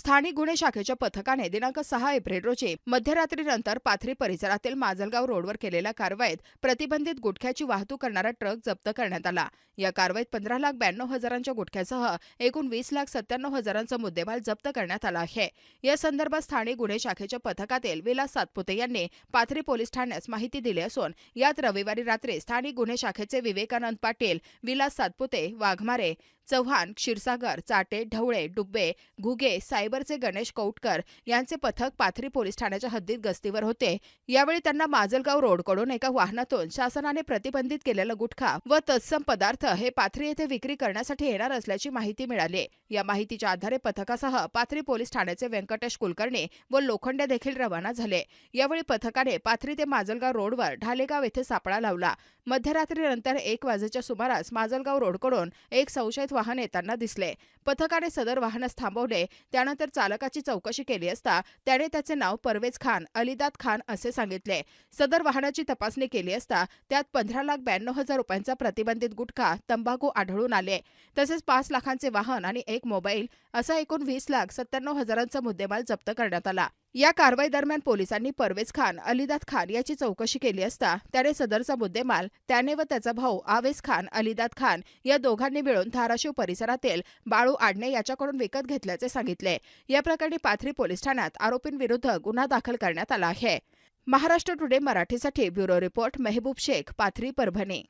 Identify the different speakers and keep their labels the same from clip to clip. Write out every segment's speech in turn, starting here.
Speaker 1: स्थानिक गुन्हे शाखेच्या पथकाने दिनांक सहा एप्रिल रोजी मध्यरात्रीनंतर पाथरी परिसरातील माजलगाव रोडवर केलेल्या कारवाईत प्रतिबंधित गुटख्याची वाहतूक करणारा ट्रक जप्त करण्यात आला. या कारवाईत पंधरा लाख ब्याण्णव हजारांच्या गुटख्यासह एकूण वीस लाख सत्त्याण्णव हजारांचा मुद्देमाल जप्त करण्यात आला आहे. या संदर्भात स्थानिक गुन्हे शाखेच्या पथकातील विलास सातपुते यांनी पाथरी पोलीस ठाण्यास माहिती दिली असून यात रविवारी रात्री स्थानिक गुन्हे शाखेचे विवेकानंद पाटील विलास सातपुते वाघमारे चव्हाण क्षीरसागर चाटे ढवळे डुब्बे घुगे सायबरचे गणेश कौटकर यांचे पथक पाथरी पोलीस ठाण्याच्या हद्दीत गस्तीवर होते. यावेळी त्यांना माजलगाव रोडकडून एका वाहनातून शासनाने प्रतिबंधित केलेला गुटखा व तत्सम पदार्थ हे पाथरी येथे विक्री करण्यासाठी येणार असल्याची माहिती मिळाली. या माहितीच्या आधारे पथकासह पाथरी पोलीस ठाण्याचे व्यंकटेश कुलकर्णी व लोखंडे देखील रवाना झाले. यावेळी पथकाने पाथरी ते माजलगाव रोडवर ढालेगाव येथे सापळा लावला. मध्यरात्रीनंतर एक वाजेच्या सुमारास माजलगाव रोडकडून एक संशयित वाहन येताना दिसले. पथकाने सदर वाहनच थांबवले. त्यानंतर चालकाची चौकशी केली असता त्याने त्याचे नाव परवेज खान अलिदात खान असे सांगितले. सदर वाहनाची तपासणी केली असता त्यात पंधरा लाख ब्याण्णव हजार रुपयांचा प्रतिबंधित गुटखा तंबाखू आढळून आले. तसेच पाच लाखांचे वाहन आणि एक मोबाईल असा एकूण वीस लाख सत्त्याण्णव हजारांचा मुद्देमाल जप्त करण्यात आला. या कारवाई दरम्यान पोलिसांनी परवेज खान अलिदात खान याची चौकशी केली असता त्याने सदरचा मुद्देमाल त्याने व त्याचा भाऊ आवेस खान अलिदात खान या दोघांनी मिळून धाराशिव परिसरातील बाळू आडणे याच्याकडून विकत घेतल्याचे सांगितले. या प्रकरणी पाथरी पोलीस ठाण्यात आरोपींविरुद्ध गुन्हा दाखल करण्यात आला आहे. महाराष्ट्र टुडे मराठीसाठी ब्युरो रिपोर्ट मेहबूब शेख पाथरी परभणी.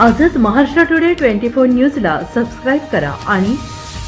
Speaker 2: आजच महाराष्ट्र टुडे ट्वेंटी फोर न्यूजला सबस्क्राईब करा आणि